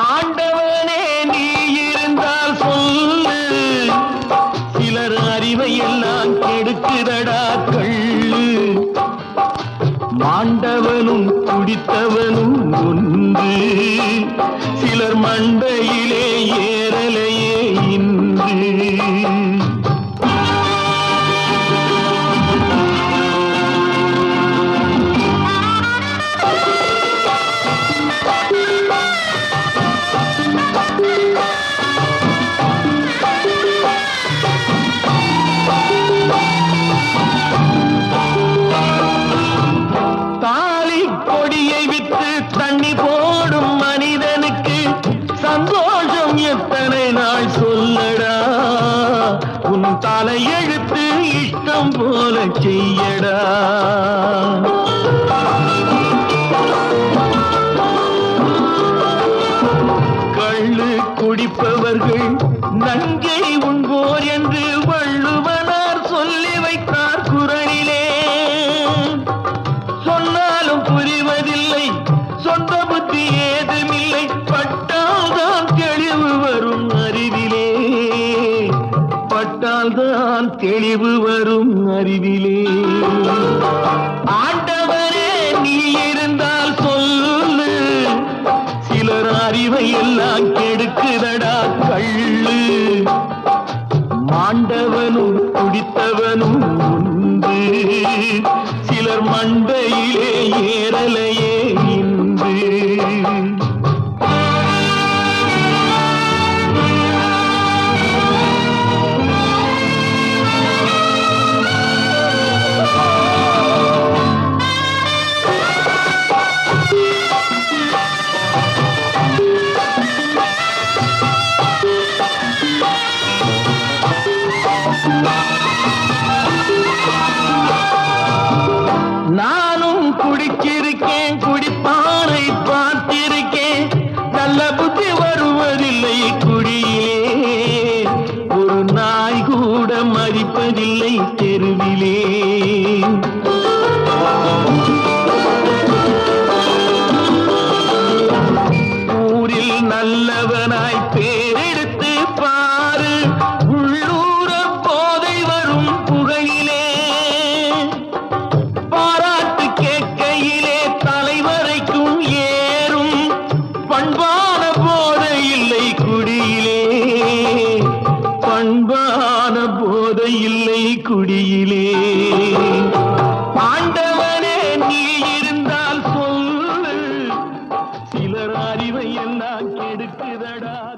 ஆண்டவனே நீ இருந்தால் சொல்லு. சிலர் அறிவை எல்லாம் கெடுக்குதடா கள்ளு. மாண்டவனும் குடித்தவனும் ஒன்று. சிலர் மண்டையிலே ஏறலையே இன்று. தலை எழுத்து இஷ்டம் போல செய்யடா. கள்ளு குடிப்பவர்கள் நங்கை உண்போர் என்று வள்ளுவனார் சொல்லி வைத்தார் குரலிலே. சொன்னாலும் புரிவதில்லை சொந்த புத்தி ஏதுமில்லை. பட்டால்தான் தெளிவு வரும் அறிவிலே. ஆண்டவரே நீ இருந்தால் சொல்லு. சிலர் அறிவை எல்லாம் கெடுக்குதடா கள்ளு. மாண்டவனும் குடித்தவனும் உண்டு. சிலர் மண்டையிலே குடிச்சிருக்கேன் குடிப்பானை பார்த்திருக்கேன். நல்ல புத்தி வருவதில்லை குடியிலே ஒரு நாய் கூட மதிப்பதில்லை தெருவிலே. ஊரில் நல்லவனாய் பே குடியிலே. ஆண்டவனே நீ இருந்தால் சொல்லு. சிலர் அறிவை எல்லாம் கெடுக்குதடா.